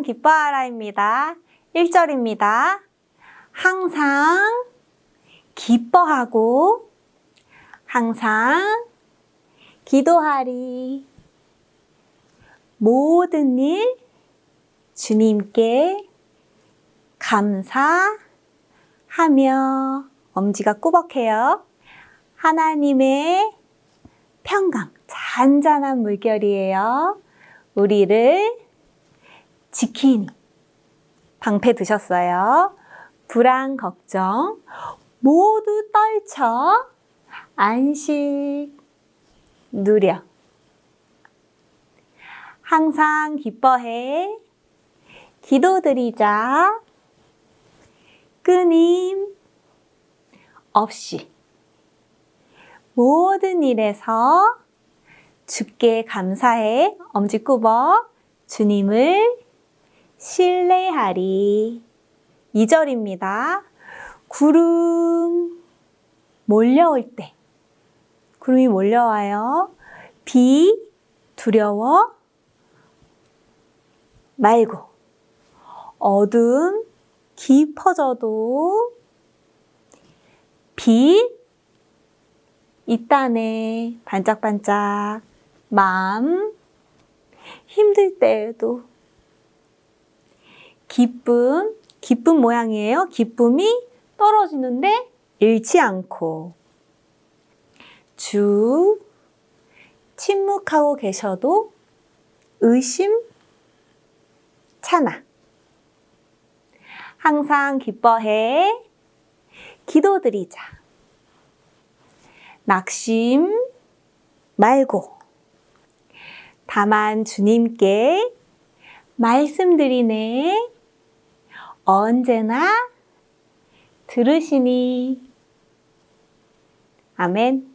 항상 기뻐하라입니다. 1절입니다. 항상 기뻐하고 항상 기도하리. 모든 일 주님께 감사하며 엄지가 꾸벅해요. 하나님의 평강, 잔잔한 물결이에요. 우리를 지키니 방패 드셨어요. 불안 걱정. 모두 떨쳐. 안식. 누려. 항상 기뻐해. 기도드리자. 끊임 없이 모든 일에서 주께 감사해. 엄지 꾸벅 주님을 신뢰하리. 2절입니다. 구름 몰려올 때, 구름이 몰려와요. 비 두려워 말고, 어둠 깊어져도 빛 있다네. 반짝반짝. 마음 힘들 때에도 기쁨, 기쁨 모양이에요. 기쁨이 떨어지는데 잃지 않고. 주 침묵하고 계셔도 의심 차나. 항상 기뻐해. 기도드리자. 낙심 말고. 다만 주님께 말씀드리네. 언제나 들으시니. 아멘.